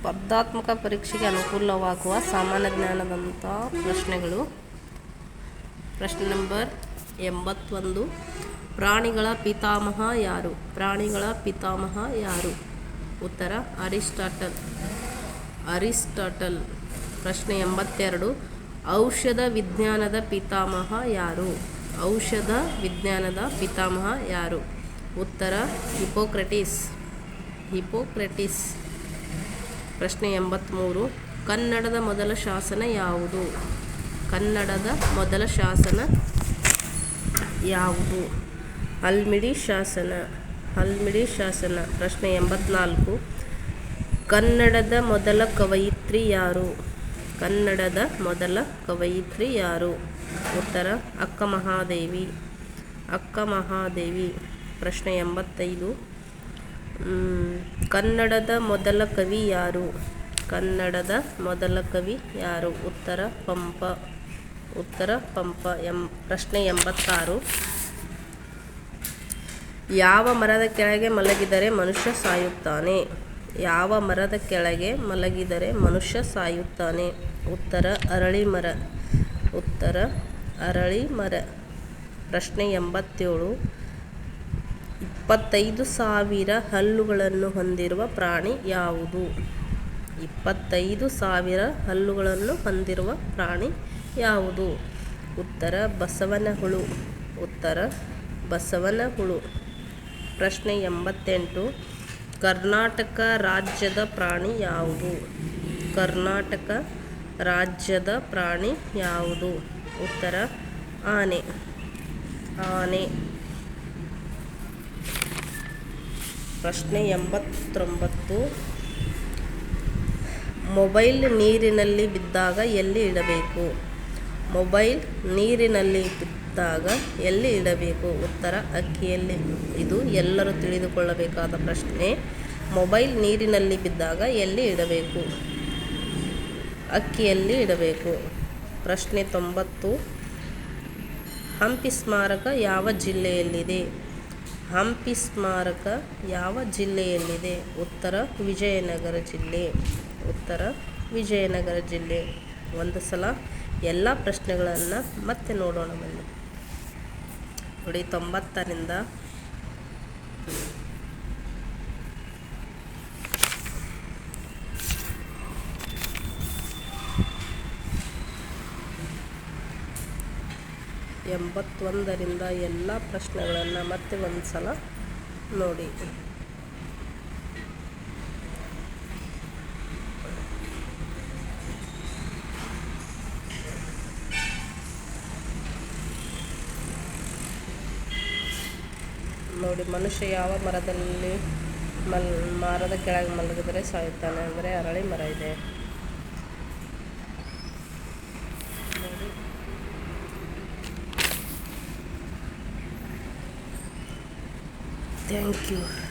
ಸ್ಪರ್ಧಾತ್ಮಕ ಪರೀಕ್ಷೆಗೆ ಅನುಕೂಲವಾಗುವ ಸಾಮಾನ್ಯ ಜ್ಞಾನದಂಥ ಪ್ರಶ್ನೆಗಳು. ಪ್ರಶ್ನೆ ನಂಬರ್ ಎಂಬತ್ತೊಂದು. ಪ್ರಾಣಿಗಳ ಪಿತಾಮಹ ಯಾರು? ಪ್ರಾಣಿಗಳ ಪಿತಾಮಹ ಯಾರು? ಉತ್ತರ, ಅರಿಸ್ಟಾಟಲ್. ಅರಿಸ್ಟಾಟಲ್. ಪ್ರಶ್ನೆ ಎಂಬತ್ತೆರಡು. ಔಷಧ ವಿಜ್ಞಾನದ ಪಿತಾಮಹ ಯಾರು? ಔಷಧ ವಿಜ್ಞಾನದ ಪಿತಾಮಹ ಯಾರು? ಉತ್ತರ, ಹಿಪೋಕ್ರಟಿಸ್. ಹಿಪೋಕ್ರಟಿಸ್. ಪ್ರಶ್ನೆ ಎಂಬತ್ತ್ಮೂರು ಕನ್ನಡದ ಮೊದಲ ಶಾಸನ ಯಾವುದು? ಕನ್ನಡದ ಮೊದಲ ಶಾಸನ ಯಾವುದು? ಹಲ್ಮಿಡಿ ಶಾಸನ. ಹಲ್ಮಿಡಿ ಶಾಸನ. ಪ್ರಶ್ನೆ ಎಂಬತ್ನಾಲ್ಕು. ಕನ್ನಡದ ಮೊದಲ ಕವಯಿತ್ರಿ ಯಾರು? ಕನ್ನಡದ ಮೊದಲ ಕವಯಿತ್ರಿ ಯಾರು? ಉತ್ತರ, ಅಕ್ಕ ಮಹಾದೇವಿ. ಅಕ್ಕ ಮಹಾದೇವಿ. ಪ್ರಶ್ನೆ ಎಂಬತ್ತೈದು. ಕನ್ನಡದ ಮೊದಲ ಕವಿ ಯಾರು? ಕನ್ನಡದ ಮೊದಲ ಕವಿ ಯಾರು? ಉತ್ತರ ಪಂಪ ಉತ್ತರ ಪಂಪ ಎಂ, ಪ್ರಶ್ನೆ ಎಂಬತ್ತಾರು. ಯಾವ ಮರದ ಕೆಳಗೆ ಮಲಗಿದರೆ ಮನುಷ್ಯ ಸಾಯುತ್ತಾನೆ? ಯಾವ ಮರದ ಕೆಳಗೆ ಮಲಗಿದರೆ ಮನುಷ್ಯ ಸಾಯುತ್ತಾನೆ? ಉತ್ತರ ಅರಳಿ ಮರ, ಉತ್ತರ ಅರಳಿ ಮರ. ಪ್ರಶ್ನೆ ಎಂಬತ್ತೇಳು. ಇಪ್ಪತ್ತೈದು ಸಾವಿರ ಹಲ್ಲುಗಳನ್ನು ಹೊಂದಿರುವ ಪ್ರಾಣಿ ಯಾವುದು? ಇಪ್ಪತ್ತೈದು ಸಾವಿರ ಹಲ್ಲುಗಳನ್ನು ಹೊಂದಿರುವ ಪ್ರಾಣಿ ಯಾವುದು? ಉತ್ತರ ಬಸವನ ಹುಳು ಉತ್ತರ ಬಸವನ ಹುಳು ಪ್ರಶ್ನೆ ಎಂಬತ್ತೆಂಟು. ಕರ್ನಾಟಕ ರಾಜ್ಯದ ಪ್ರಾಣಿ ಯಾವುದು? ಕರ್ನಾಟಕ ರಾಜ್ಯದ ಪ್ರಾಣಿ ಯಾವುದು? ಉತ್ತರ, ಆನೆ. ಆನೆ. ಪ್ರಶ್ನೆ ಎಂಬತ್ತೊಂಬತ್ತು. ಮೊಬೈಲ್ ನೀರಿನಲ್ಲಿ ಬಿದ್ದಾಗ ಎಲ್ಲಿ ಇಡಬೇಕು? ಮೊಬೈಲ್ ನೀರಿನಲ್ಲಿ ಬಿದ್ದಾಗ ಎಲ್ಲಿ ಇಡಬೇಕು? ಉತ್ತರ, ಅಕ್ಕಿಯಲ್ಲಿ. ಇದು ಎಲ್ಲರೂ ತಿಳಿದುಕೊಳ್ಳಬೇಕಾದ ಪ್ರಶ್ನೆ. ಮೊಬೈಲ್ ನೀರಿನಲ್ಲಿ ಬಿದ್ದಾಗ ಎಲ್ಲಿ ಇಡಬೇಕು? ಅಕ್ಕಿಯಲ್ಲಿ ಇಡಬೇಕು. ಪ್ರಶ್ನೆ ತೊಂಬತ್ತು. ಹಂಪಿ ಸ್ಮಾರಕ ಯಾವ ಜಿಲ್ಲೆಯಲ್ಲಿದೆ? ಹಂಪಿ ಸ್ಮಾರಕ ಯಾವ ಜಿಲ್ಲೆಯಲ್ಲಿದೆ? ಉತ್ತರ ವಿಜಯನಗರ ಜಿಲ್ಲೆ. ಉತ್ತರ ವಿಜಯನಗರ ಜಿಲ್ಲೆ. ಒಂದು ಸಲ ಎಲ್ಲ ಪ್ರಶ್ನೆಗಳನ್ನು ಮತ್ತೆ ನೋಡೋಣ ಬನ್ನಿ. ನೋಡಿ, ತೊಂಬತ್ತರಿಂದ ಎಂಬತ್ತೊಂದರಿಂದ ಎಲ್ಲ ಪ್ರಶ್ನೆಗಳನ್ನು ಮತ್ತೆ ಒಂದು ಸಲ ನೋಡಿ. ನೋಡಿ, ಮನುಷ್ಯ ಯಾವ ಮರದಲ್ಲಿ ಮಲ್, ಮರದ ಕೆಳಗೆ ಮಲಗಿದರೆ ಸಾಯುತ್ತಾನೆ, ಅಂದರೆ ಅರಳಿ ಮರ ಇದೆ. Thank you.